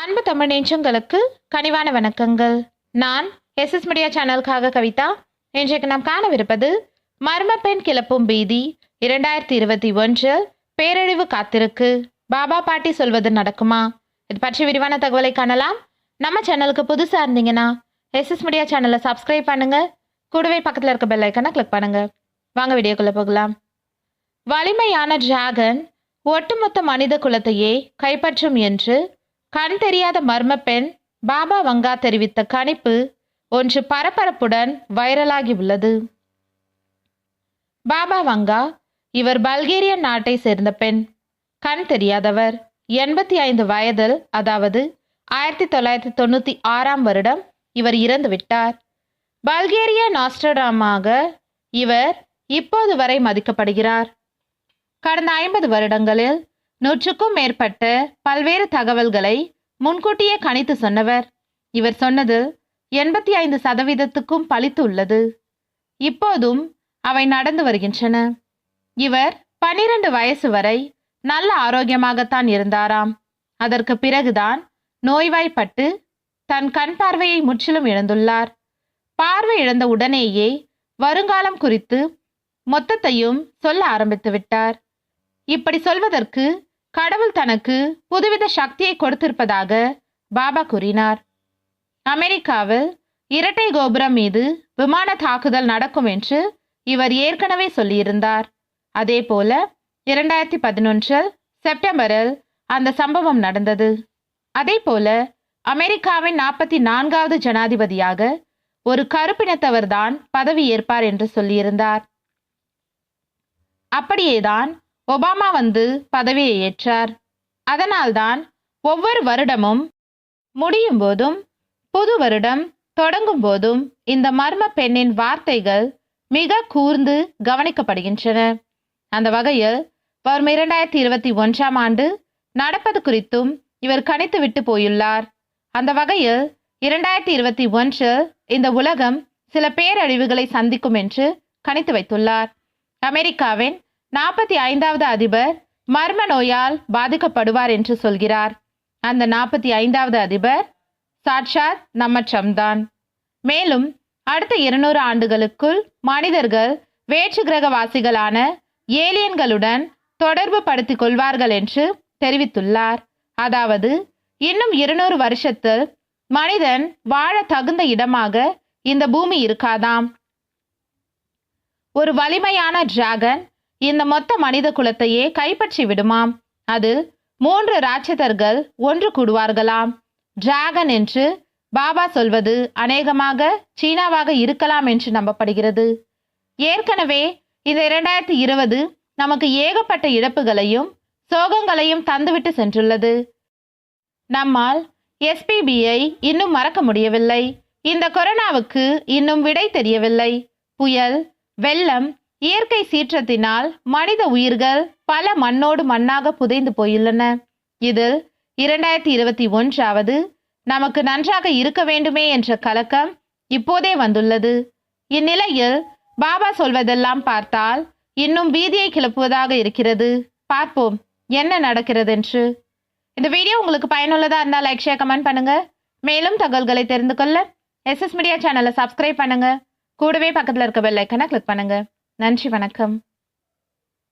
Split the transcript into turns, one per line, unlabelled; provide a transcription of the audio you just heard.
அன்பு தமிழ் நெஞ்சங்களுக்கு கனிவான வணக்கங்கள். நான் எஸ்எஸ் மீடியா சேனலுக்காக கவிதா. இன்றைக்கு நாம் காணவிருப்பது மர்ம பெண் கிளப்பும் பீதி இரண்டாயிரத்தி இருபத்தி ஒன்று பேரழிவு காத்திருக்கு. பாபா பாட்டி சொல்வது நடக்குமா? இது பற்றி விரிவான தகவலை காணலாம். நம்ம சேனலுக்கு புதுசாக இருந்தீங்கன்னா எஸ்எஸ் மீடியா சேனலை சப்ஸ்கிரைப் பண்ணுங்க. கூடவே பக்கத்தில் இருக்க பெல் ஐக்கனை கிளிக் பண்ணுங்க. வாங்க வீடியோக்குள்ளே போகலாம். வலிமையான டிராகன் ஒட்டுமொத்த மனித குலத்தையே கைப்பற்றும் என்று கண் தெரியாத மர்ம பெண் பாபா வங்கா தெரிவித்த கணிப்பு ஒன்று பரபரப்புடன் வைரலாகி உள்ளது. பாபா வங்கா இவர் பல்கேரியன் நாட்டை சேர்ந்த பெண். கண் தெரியாதவர் எண்பத்தி ஐந்து வயதில் அதாவது ஆயிரத்தி தொள்ளாயிரத்தி தொண்ணூற்றி ஆறாம் வருடம் இவர் இறந்து விட்டார். பல்கேரிய நாஸ்ட்ரடாமாக இவர் இப்போது வரை மதிக்கப்படுகிறார். கடந்த ஐம்பது வருடங்களில் நூற்றுக்கும் மேற்பட்ட பல்வேறு தகவல்களை முன்கூட்டியே கணித்து சொன்னவர். இவர் சொன்னது எண்பத்தி ஐந்து சதவீதத்துக்கும் பழித்து உள்ளது. இப்போதும் அவை நடந்து வருகின்றன. இவர் பனிரெண்டு வயசு வரை நல்ல ஆரோக்கியமாகத்தான் இருந்தாராம். அதற்கு பிறகுதான் நோய்வாய்ப்பட்டு தன் கண் பார்வையை முற்றிலும் இழந்துள்ளார். பார்வை இழந்த உடனேயே வருங்காலம் குறித்து மொத்தத்தையும் சொல்ல ஆரம்பித்து விட்டார். இப்படி சொல்வதற்கு கடவுள் தனக்கு புதுவித சக்தியை கொடுத்திருப்பதாக பாபா கூறினார். அமெரிக்காவில் இரட்டை கோபுரம் மீது விமான தாக்குதல் நடக்கும் என்று இவர் ஏற்கனவே சொல்லியிருந்தார். அதே போல இரண்டாயிரத்தி பதினொன்றில் செப்டம்பரில் அந்த சம்பவம் நடந்தது. அதேபோல அமெரிக்காவின் நாற்பத்தி நான்காவது ஜனாதிபதியாக ஒரு கருப்பினத்தவர்தான் பதவி ஏற்பார் என்று சொல்லியிருந்தார். அப்படியேதான் ஒபாமா வந்து பதவியை ஏற்றார். அதனால்தான் ஒவ்வொரு வருடமும் முடியும் போதும் புது வருடம் தொடங்கும் போதும் இந்த மர்ம பெண்ணின் வார்த்தைகள் மிக கூர்ந்து கவனிக்கப்படுகின்றன. அந்த வகையில் வரும் இரண்டாயிரத்தி இருபத்தி ஒன்றாம் ஆண்டு நடப்பது குறித்தும் இவர் கணித்து விட்டு போயுள்ளார். அந்த வகையில் இரண்டாயிரத்தி இருபத்தி ஒன்றில் இந்த உலகம் சில பேரழிவுகளை சந்திக்கும் என்று கணித்து வைத்துள்ளார். அமெரிக்காவின் நாற்பத்தி ஐந்தாவது அதிபர் மர்ம நோயால் பாதிக்கப்படுவார் என்று சொல்கிறார். அந்த நாற்பத்தி ஐந்தாவது அதிபர் சாட்சாத் நம்ம தான் மேலும் அடுத்த இருநூறு ஆண்டுகளுக்குள் மனிதர்கள் வேற்று கிரகவாசிகளான ஏலியன்களுடன் தொடர்பு படுத்திக் கொள்வார்கள் என்று தெரிவித்துள்ளார். அதாவது இன்னும் இருநூறு வருஷத்தில் மனிதன் வாழ தகுந்த இடமாக இந்த பூமி இருக்காதாம். ஒரு வலிமையான டிராகன் இந்த மொத்த மனித குலத்தையே கைப்பற்றி விடுமாம். அது மூன்று ராட்சதர்கள் ஒன்று கூடுவார்களாம். டிராகன் என்று பாபா சொல்வது அநேகமாக சீனாவாக இருக்கலாம் என்று நம்பப்படுகிறது. ஏற்கனவே இந்த இரண்டாயிரத்தி இருபது நமக்கு ஏகப்பட்ட இழப்புகளையும் சோகங்களையும் தந்துவிட்டு சென்றுள்ளது. நம்மால் எஸ்பிபியை இன்னும் மறக்க முடியவில்லை. இந்த கொரோனாவுக்கு இன்னும் விடை தெரியவில்லை. புயல் வெள்ளம் இயற்கை சீற்றத்தினால் மனித உயிர்கள் பல மண்ணோடு மண்ணாக புதைந்து போயுள்ளன. இதில் இரண்டாயிரத்தி இருபத்தி ஒன்றாவது நமக்கு நன்றாக இருக்க வேண்டுமே என்ற கலக்கம் இப்போதே வந்துள்ளது. இந்நிலையில் பாபா சொல்வதெல்லாம் பார்த்தால் இன்னும் பீதியை கிளப்புவதாக இருக்கிறது. பார்ப்போம் என்ன நடக்கிறது என்று இந்த வீடியோ உங்களுக்கு பயனுள்ளதாக இருந்தால் லைக் ஷேர் கமெண்ட் பண்ணுங்க. மேலும் தகவல்களை தெரிந்து கொள்ள எஸ்எஸ் மீடியா சேனலை சப்ஸ்கிரைப் பண்ணுங்க. கூடவே பக்கத்தில் இருக்க பெல் ஐக்கனை கிளிக் பண்ணுங்க. நன்றி வணக்கம்.